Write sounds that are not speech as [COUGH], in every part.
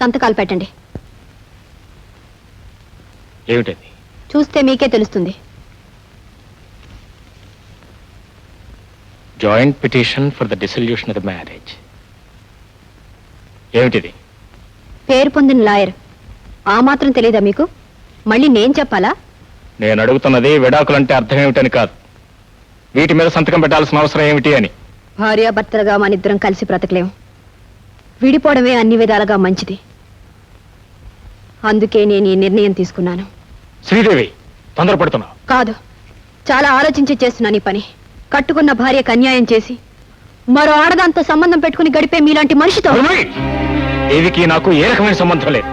సంతకాలు పెట్టండి. ఏమిటది? చూస్తే మీకే తెలుస్తుంది. Joint petition for the dissolution of the marriage ఏమిటిది? పేరు పొందిన లాయర్. ఆ మాత్రం తెలియదా మీకు? మళ్ళీ నేను చెప్పాలా? నేను అడుగుతున్నది విడాకులంటే అర్థం ఏమిటని కాదు. వీటి మీద సంతకం పెట్టాల్సిన అవసరం ఏమిటి అని. భార్యాభర్తలుగా మనిద్దరం కలిసి బ్రతకలేం విడిపోవడమే అన్ని విధాలుగా మంచిది. అందుకే నేను ఈ నిర్ణయం తీసుకున్నాను. శ్రీదేవి తొందరపడుతున్నావు. కాదు. చాలా ఆలోచించి చేస్తున్నాను ఈ పని. కట్టుకున్న భార్యకు అన్యాయం చేసి మరో ఆడదాంతో సంబంధం పెట్టుకుని గడిపే మీలాంటి మనిషితో! దేవికి నాకు ఏ రకమైన సంబంధం లేదు.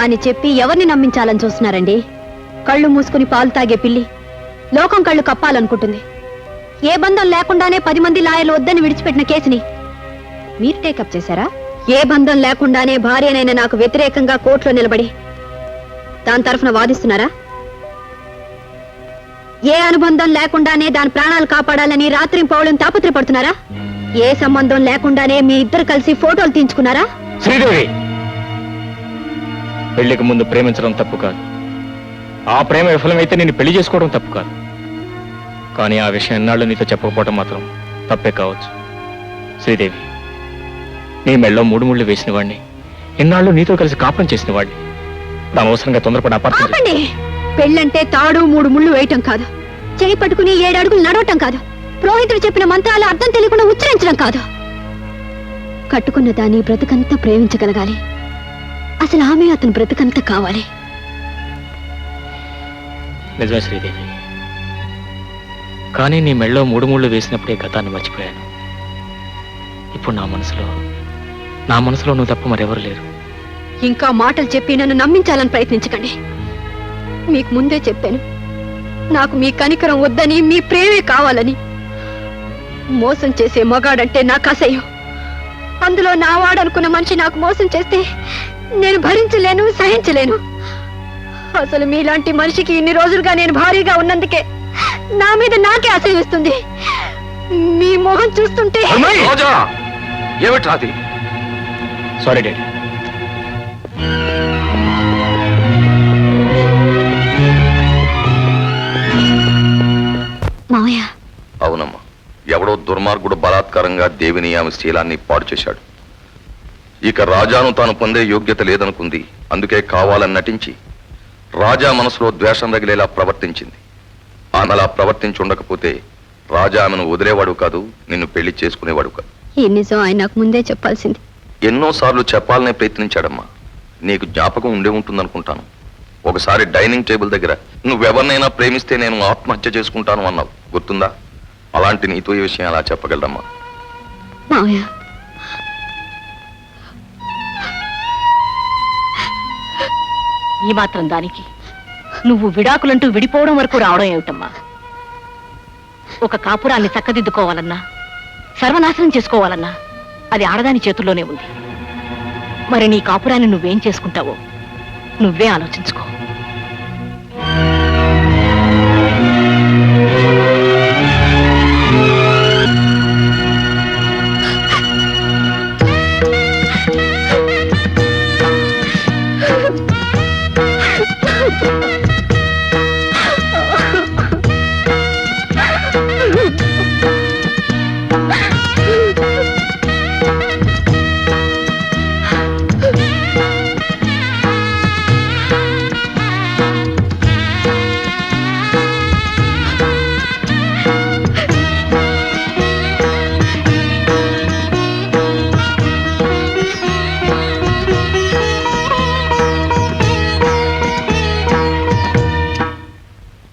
అని చెప్పి ఎవరిని నమ్మించాలని చూస్తున్నారండి? కళ్ళు మూసుకుని పాలు తాగే పిల్లి. లోకం కళ్ళు కప్పాలనుకుంటుంది. ఏ బంధం లేకుండానే పది మంది లాయర్లు వద్దని విడిచిపెట్టిన కేసుని మీరు టేకప్ చేశారా? ఏ బంధం లేకుండానే భార్యనైనా నాకు వ్యతిరేకంగా కోర్టులో నిలబడి దాని తరఫున వాదిస్తున్నారా? ఏ అనుబంధం లేకుండానే దాని ప్రాణాలు కాపాడాలని రాత్రి పౌళం తాపత్రపడుతున్నారా ఏ సంబంధం లేకుండానే మీ ఇద్దరు కలిసి ఫోటోలు తీయించుకున్నారా? శ్రీదేవి! పెళ్ళికి ముందు ప్రేమించడం తప్పు కాదు. ఆ ప్రేమ విఫలమైతే నేను పెళ్ళి చేసుకోవడం తప్పు కాదు. కానీ ఆ విషయం ఎన్నాళ్ళు నీతో చెప్పకపోవడం మాత్రం తప్పే కావచ్చు. శ్రీదేవి నీ మెళ్ళో మూడు ముళ్ళు వేసిన వాడిని ఎన్నాళ్ళు నీతో కలిసి కాపురం చేసిన వాడిని అనవసరంగా తొందరపడి అపార్థం చేసుకో. ఆపండి. పెళ్ళంటే తాడు మూడు ముళ్ళు వేయటం కాదు. చేయి పట్టుకుని ఏడు అడుగులు నడవటం కాదు. పురోహితుడు చెప్పిన మంత్రాలు అర్థం తెలియకుండా ఉచ్చరించడం కాదు. కట్టుకున్న దాన్ని బ్రతుకంతా ప్రేమించగలగాలి. అసలు ఆమె అతని బ్రతుకంతా కావాలి. నిజమే శ్రీదేవి. కానీ నీ మెళ్ళో మూడు ముళ్ళు వేసినప్పుడే గతాన్ని మర్చిపోయాను. ఇప్పుడు నా మనసులో నా మనసులో నువ్వు తప్ప మరెవరు లేరు. ఇంకా మాటలు చెప్పి నన్ను నమ్మించాలని ప్రయత్నించకండి. మీకు ముందే చెప్పాను. నాకు మీ కనికరం వద్దని మీ ప్రేమే కావాలని. మోసం చేసే మగాడంటే నాకు అసహ్యం. అందులో నా వాడనుకున్న మనిషి నాకు మోసం చేస్తే నేను భరించలేను సహించలేను. అసలు మీలాంటి మనిషికి ఇన్ని రోజులుగా నేను భారీగా ఉన్నందుకే నా మీద నాకే అసహిస్తుంది మీ మొహం చూస్తుంటే సారీ డాడీ. మావయ్య. అవునమ్మా. ఎవడో దుర్మార్గుడు బలాత్కారంగా దేవిని ఆమె శీలాన్ని పాడు చేశాడు. ఇక రాజాను తాను పొందే యోగ్యత లేదనుకుంది. అందుకే కావాలని నటించి రాజా మనసులో ద్వేషం రగిలేలా ప్రవర్తించింది. ఆమె అలా ప్రవర్తించి ఉండకపోతే రాజా ఆమెను వదిలేవాడు కాదు నిన్ను పెళ్ళి చేసుకునేవాడు కాదు. ఈ నిజం ఆయన నాకు ముందే చెప్పాల్సింది. ఎన్నోసార్లు చెప్పాలనే ప్రయత్నించాడమ్మా. నీకు జ్ఞాపకం ఉండే ఉంటుందనుకుంటాను. ఒకసారి డైనింగ్ టేబుల్ దగ్గర నువ్వెవరినైనా ప్రేమిస్తే నేను ఆత్మహత్య చేసుకుంటాను అన్నావు. గుర్తుందా? అలాంటి నీతో ఈ విషయం అలా చెప్పగలడమ్మా? మావయ్య. ఈ మాత్రం దానికి. నువ్వు విడాకులంటూ విడిపోవడం వరకు రావడం ఏమిటమ్మా? ఒక కాపురాన్ని చక్కదిద్దుకోవాలన్నా సర్వనాశనం చేసుకోవాలన్నా అది ఆడదాని చేతుల్లోనే ఉంది. మరి నీ కాపురాన్ని నువ్వేం చేసుకుంటావో నువ్వే ఆలోచించుకో.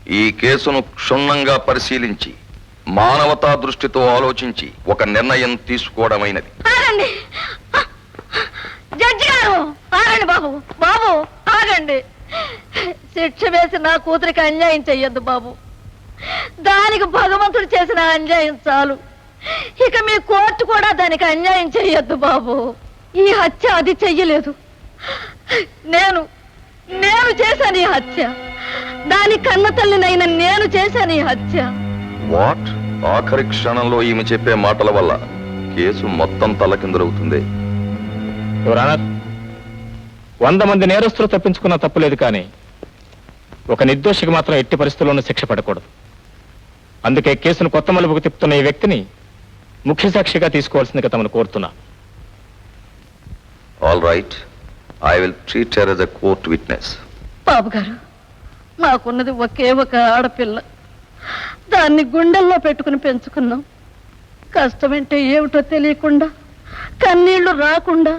ఈ కేసును క్షుణ్ణంగా పరిశీలించి మానవతా దృష్టితో ఆలోచించి ఒక నిర్ణయం తీసుకోవడమైనది. ఆగండి. జడ్జి గారు ఆగండి బాబు. బాబు ఆగండి. శిక్ష వేసి నా కూతురికి అన్యాయం చెయ్యొద్దు బాబు. దానికి భగవంతుడు చేసిన అన్యాయం చాలు. ఇక మీ కోర్టు కూడా దానికి అన్యాయం చెయ్యొద్దు బాబు. ఈ హత్య అది చెయ్యలేదు. నేను నేను చేశాను ఈ హత్య. దాని కన్న తల్లినైన నేను చేశాను ఈ హత్య. వాట్? ఆఖరి క్షణంలో ఈమె చెప్పే మాటల వల్ల కేసు మొత్తం తలకిందులవుతుంది. వంద మంది నేరస్తులు తప్పించుకున్న తప్పులేదు కానీ ఒక నిర్దోషికి మాత్రం ఎట్టి పరిస్థితుల్లోనూ శిక్ష పడకూడదు. అందుకే కేసును కొత్త మలుపుకు తిప్పుతున్న ఈ వ్యక్తిని ముఖ్య సాక్షిగా తీసుకోవాల్సిందిగా తమను కోరుతున్నా. All right I will treat her as a court witness Babu గారు మాకున్నది ఒకే ఒక ఆడపిల్ల. దాన్ని గుండెల్లో పెట్టుకుని పెంచుకున్నాం. కష్టమంటే ఏమిటో తెలియకుండా కన్నీళ్ళు రాకుండా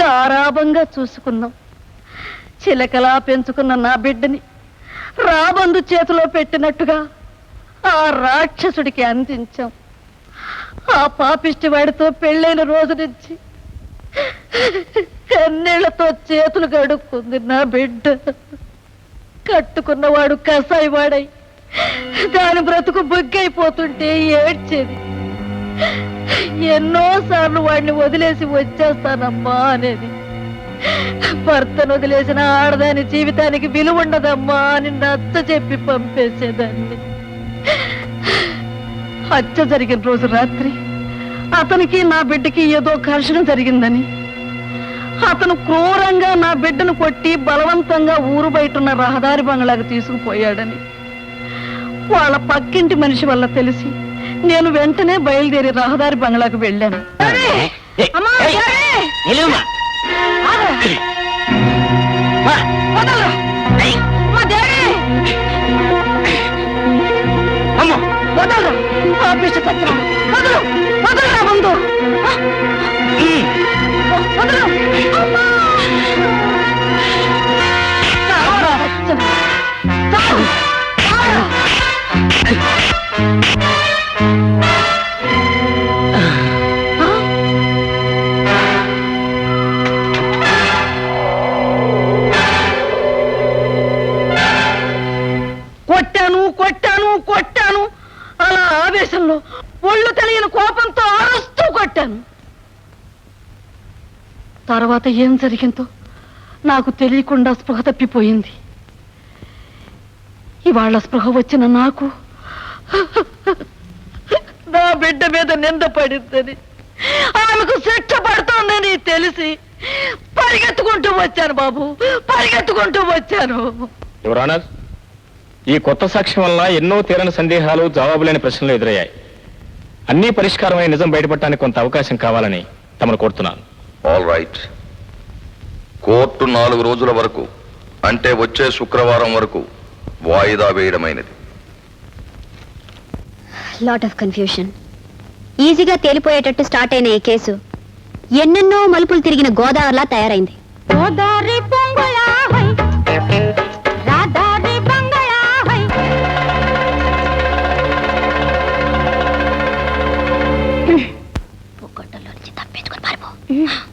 గారాభంగా చూసుకున్నాం. చిలకలా పెంచుకున్న నా బిడ్డని రాబందు చేతిలో పెట్టినట్టుగా ఆ రాక్షసుడికి అందించాం. ఆ పాపిష్టి వాడితో పెళ్ళైన రోజు నుంచి కన్నీళ్ళతో చేతులు గడుక్కుంది నా బిడ్డ. కట్టుకున్నవాడు కసాయి వాడై దాని బ్రతుకు బొగ్గైపోతుంటే ఏడ్చేది. ఎన్నోసార్లు వాడిని వదిలేసి వచ్చేస్తానమ్మా అనేది. భర్తను వదిలేసిన ఆడదాని జీవితానికి విలువ ఉండదమ్మా అని నచ్చ చెప్పి పంపేసేదాన్ని. హత్య జరిగిన రోజు రాత్రి అతనికి నా బిడ్డకి ఏదో ఘర్షణ జరిగిందని. అతను క్రూరంగా నా బిడ్డను కొట్టి బలవంతంగా ఊరు బయటున్న రహదారి బంగ్లాకు తీసుకుపోయాడని. వాళ్ళ పక్కింటి మనిషి వల్ల తెలిసి నేను వెంటనే బయలుదేరి రహదారి బంగ్లాకు వెళ్ళాను. పాపిష్టి సత్యం. వదలు. వదలు నా ముందు. వదలు. అమ్మా. చావరా, సత్యం. చావు. చావరా. ఆ? కొట్టాను కొట్టాను కొట్టాను అలా ఆవేశంలో ఒళ్ళు తెలియని కోపంతో అరుస్తూ కొట్టాను. తర్వాత ఏం జరిగిందో నాకు తెలియకుండా స్పృహ తప్పిపోయింది. ఇవాళ స్పృహ వచ్చిన నాకు నా బిడ్డ మీద నింద పడిందని ఆమెకు శిక్ష పడుతోందని తెలిసి పరిగెత్తుకుంటూ వచ్చాను బాబు పరిగెత్తుకుంటూ వచ్చాను. యువరానర్ ఈ కొత్త సాక్ష్యం వల్ల ఎన్నో తీరని సందేహాలు జవాబులేని ప్రశ్నలు ఎదురయ్యాయి. అన్నీ పరిష్కారమై నిజం బయటపడటానికి కొంత అవకాశం కావాలని తమను కోరుతున్నాను. ఆల్ రైట్ కోర్టు నాలుగు రోజుల వరకు అంటే వచ్చే శుక్రవారం వరకు వాయిదా వేయడమైనది. లాట్ ఆఫ్ కన్ఫ్యూషన్ ఈజీగా తేలిపోయేటట్టు స్టార్ట్ అయిన ఈ కేసు ఎన్నెన్నో మలుపులు తిరిగిన గోదావరిలా తయారైంది. గోదారి పొంగులా 嗯。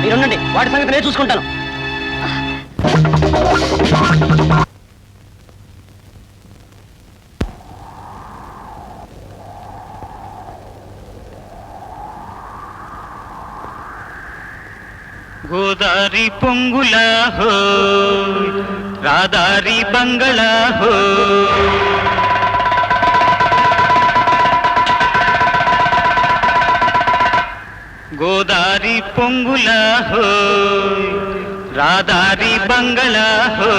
మీరుండండి. వాటి సంగతి నేను చూసుకుంటాను. గోదారి పొంగులా హో రాదారి బంగళా హో. గోదారి పొంగుల హో రాధారి బంగళ హో.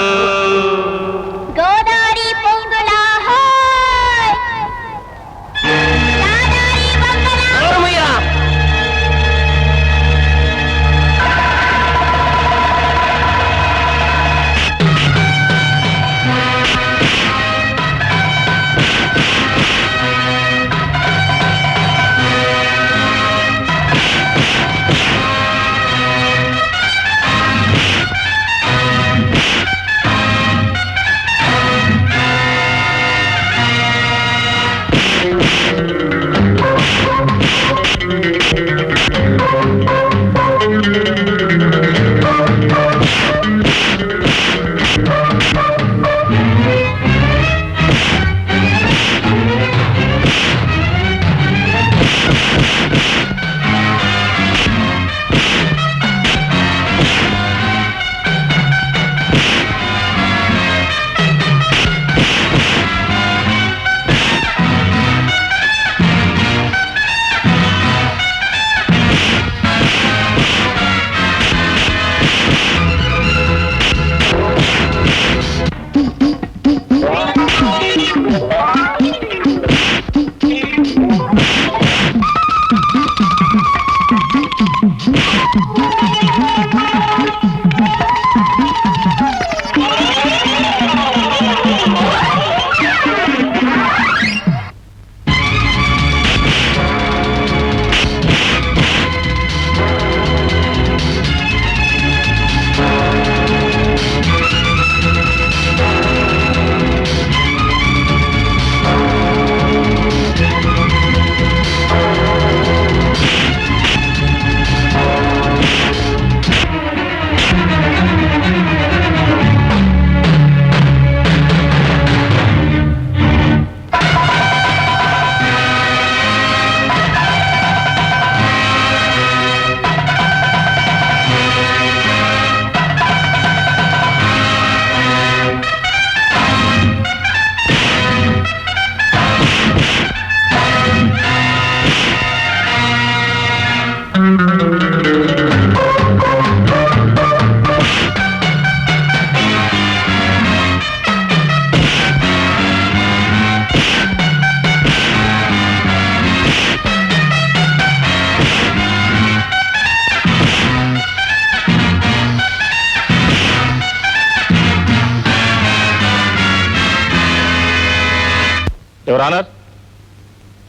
యువరానర్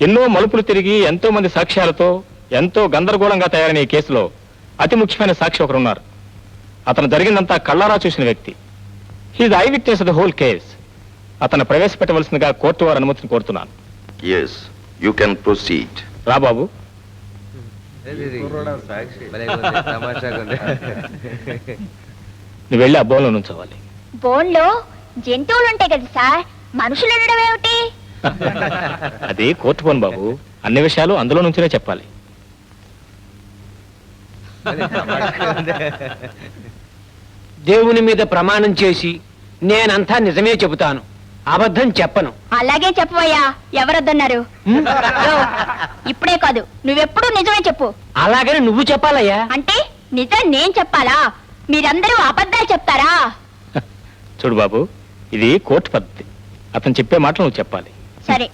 ఎన్నో మలుపులు తిరిగి ఎంతో మంది సాక్ష్యాలతో ఎంతో గందరగోళంగా తయారైన ఈ కేసులో అతి ముఖ్యమైన సాక్షి ఒకరున్నారు. అతను జరిగిందంతా కళ్ళారా చూసిన వ్యక్తి. He's eyewitness the whole case అతను ప్రవేశపెట్టవలసిందిగా కోర్టు వారి అనుమతిని కోరుతున్నాను. ఎస్ యూ కెన్ ప్రొసీడ్ రా బాబు. నువ్వు వెళ్ళి అబ్బోలో నుంచోవాలి. బోన్లో జంతువులు ఉంటాయి కదా సార్. మనుషులు ఉండడం ఏమిటి [LAUGHS] అది కోర్టు పోను బాబు. అన్ని విషయాలు అందులో నుంచినే చెప్పాలి. దేవుని మీద ప్రమాణం చేసి నేనంతా నిజమే చెబుతాను. అబద్ధం చెప్పను. అలాగే చెప్పవయ్యా. ఎవరొద్దన్నారు? యో, ఇప్పుడే కాదు. నువ్వెప్పుడు నిజమే చెప్పు. అలాగని నువ్వు చెప్పాలయ్యా. అంటే నిజం నేను చెప్పాలా? మీరందరూ అబద్ధాలు చెప్తారా? చూడు బాబు ఇది కోర్టు పద్ధతి. అతను చెప్పే మాటలు నువ్వు చెప్పాలి. సరే.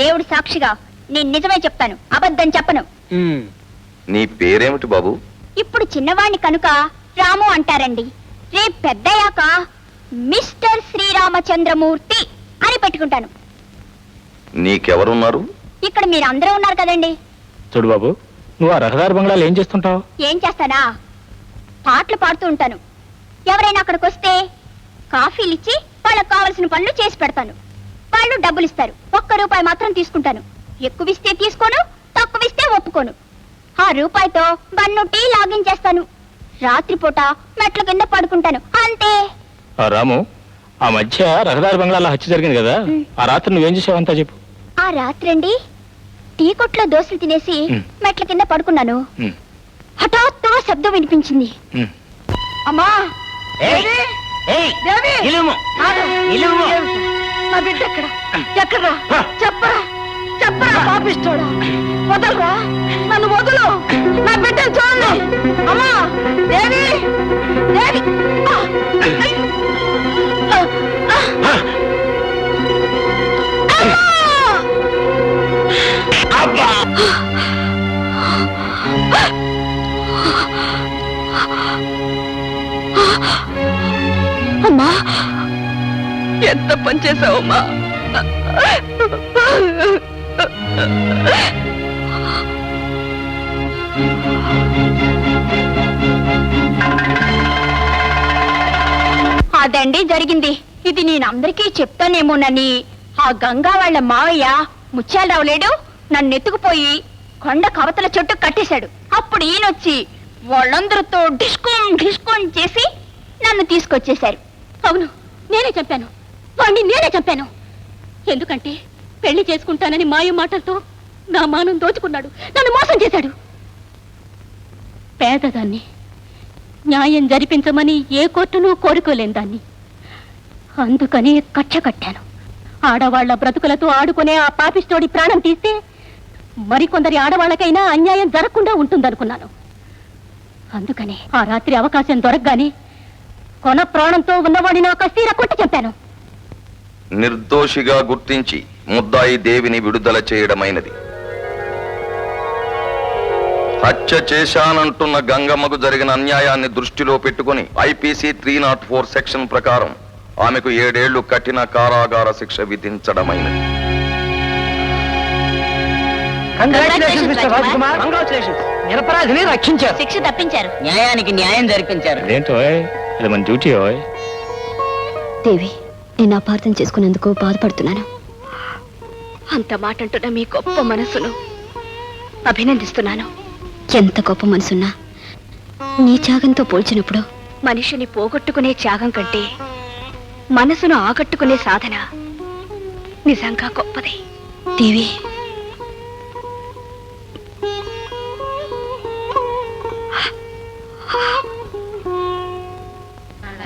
దేవుడు సాక్షిగా నేను నిజమే చెప్తాను. అబద్ధం చెప్పను. నీ పేరేమిటి బాబు? ఇప్పుడు చిన్నవాణ్ణి కనుక రాము అంటారండి. రేపు పెద్దయ్యాక మిస్టర్ శ్రీరామచంద్రమూర్తి అని పెట్టుకుంటాను. నీకెవరున్నారు? ఇక్కడ మీరు అందరూ ఉన్నారు కదండి. చూడు బాబు నువ్వు ఆ రహదారి బంగ్లాలు ఏం చేస్తుంటావు? ఏం చేస్తానా? పాటలు పాడుతూ ఉంటాను. ఎవరైనా అక్కడికి వస్తే కాఫీలు ఇచ్చి వాళ్ళకి కావలసిన పనులు చేసి పెడతాను. వాళ్ళు డబ్బులు ఇస్తారు ఒక్క రూపాయి మాత్రం తీసుకుంటాను. ఎక్కువ ఇస్తే తీసుకోను తక్కువ ఇస్తే ఒప్పుకోను. ఆ రూపాయితో బన్ను టీ లాగించేస్తాను రాత్రిపూట మెట్ల కింద పడుకుంటాను. అంతే. ఆ రాము ఆ మధ్య రహదారి బంగ్లాలో హత్య జరిగింది కదా. ఆ రాత్రి నువ్వేం చేసావంతా చెప్పు. ఆ రాత్రండి టీ కొట్లో దోశలు తినేసి మ్. మెట్ల కింద పడుకున్నాను. మ్, హఠాత్తుగా శబ్దం వినిపించింది. మ్. అమ్మా. ఏయ్! ఏయ్. నా బిడ్డ ఎక్కడ? ఎక్కడ్రా? చెప్పరా? చెప్పరా పాపిస్తోడా వదలరా? నన్ను వదులు. పని చేసావమ్మా అదండి జరిగింది. ఇది నేనందరికీ చెప్తానేమోనని ఆ గంగా వాళ్ళ మావయ్య ముత్యాలరావు లేడు నన్ను ఎత్తుకుపోయి కొండ కవతల చెట్టు కట్టేశాడు. అప్పుడు ఈయనొచ్చి వాళ్ళందరితో డిస్కోన్ డిస్కోన్ చేసి నన్ను తీసుకొచ్చేశారు. అవును నేనే చెప్పాను వాణ్ణి నేనే చంపాను. ఎందుకంటే పెళ్ళి చేసుకుంటానని మాయ మాటలతో నా మానం దోచుకున్నాడు. నన్ను మోసం చేశాడు. పేదదాన్ని న్యాయం జరిపించమని ఏ కోర్టును కోరుకోలేని దాన్ని. అందుకని కక్ష కట్టాను. ఆడవాళ్ళ బ్రతుకులతో ఆడుకునే ఆ పాపిస్తోడి ప్రాణం తీస్తే మరికొందరి ఆడవాళ్ళకైనా అన్యాయం జరగకుండా ఉంటుందనుకున్నాను. అందుకని ఆ రాత్రి అవకాశం దొరకగానే కొన ప్రాణంతో ఉన్నవాడిని ఒక స్థిర కొట్టి చెప్పాను నిర్దోషిగా గుర్తించి ముద్దాయి దేవిని విడుదల చేయడమైనది. హత్య చేశానంటున్న గంగమ్మకు జరిగిన అన్యాయాన్ని దృష్టిలో పెట్టుకుని IPC three not four section ప్రకారం ఆమెకు ఏడేళ్ళు కఠిన కారాగార శిక్ష విధించడమైనది. నిరపరాధిని రక్షించారు శిక్ష తప్పించారు న్యాయానికి న్యాయం జరిపించారు. అదేంటో అది మన డ్యూటీ దేవి నేను అపార్థం చేసుకునేందుకు బాధపడుతున్నాను. అంత మాట అంటున్న మీ గొప్ప మనసును అభినందిస్తున్నాను. ఎంత గొప్ప మనసున్నా నీ త్యాగంతో పోల్చినప్పుడు మనిషిని పోగొట్టుకునే త్యాగం కంటే మనసును ఆకట్టుకునే సాధన నిజంగా గొప్పది. దేవి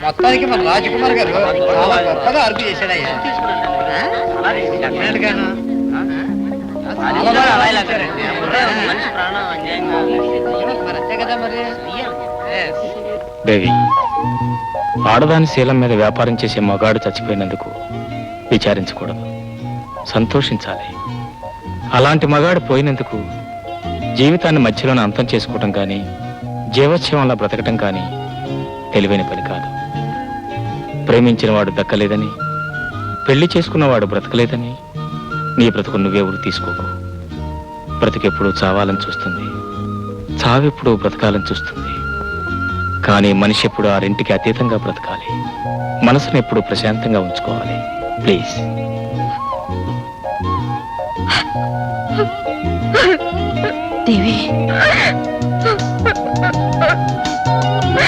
మొత్తానికి మన రాజకుమార్ గారు చాలా గొప్పగా అరుపు చేశాడయ్యా. దేవి ఆడదాని శీలం మీద వ్యాపారం చేసే మగాడు చచ్చిపోయినందుకు విచారించకూడదు. సంతోషించాలి. అలాంటి మగాడు పోయినందుకు జీవితాన్ని మధ్యలోనే అంతం చేసుకోవటం కానీ జీవోత్సవంలా బ్రతకటం కానీ తెలివైన పని కాదు. ప్రేమించిన వాడు దక్కలేదని పెళ్ళి చేసుకున్నవాడు బ్రతకలేదని నీ బ్రతుకు నువ్వే ఉరి తీసుకోకు. బ్రతికెప్పుడు చావాలని చూస్తుంది. చావెప్పుడు బ్రతకాలని చూస్తుంది. కానీ మనిషి ఎప్పుడు ఆ రెంటికి అతీతంగా బ్రతకాలి. మనసును ఎప్పుడు ప్రశాంతంగా ఉంచుకోవాలి. ప్లీజ్. దేవి.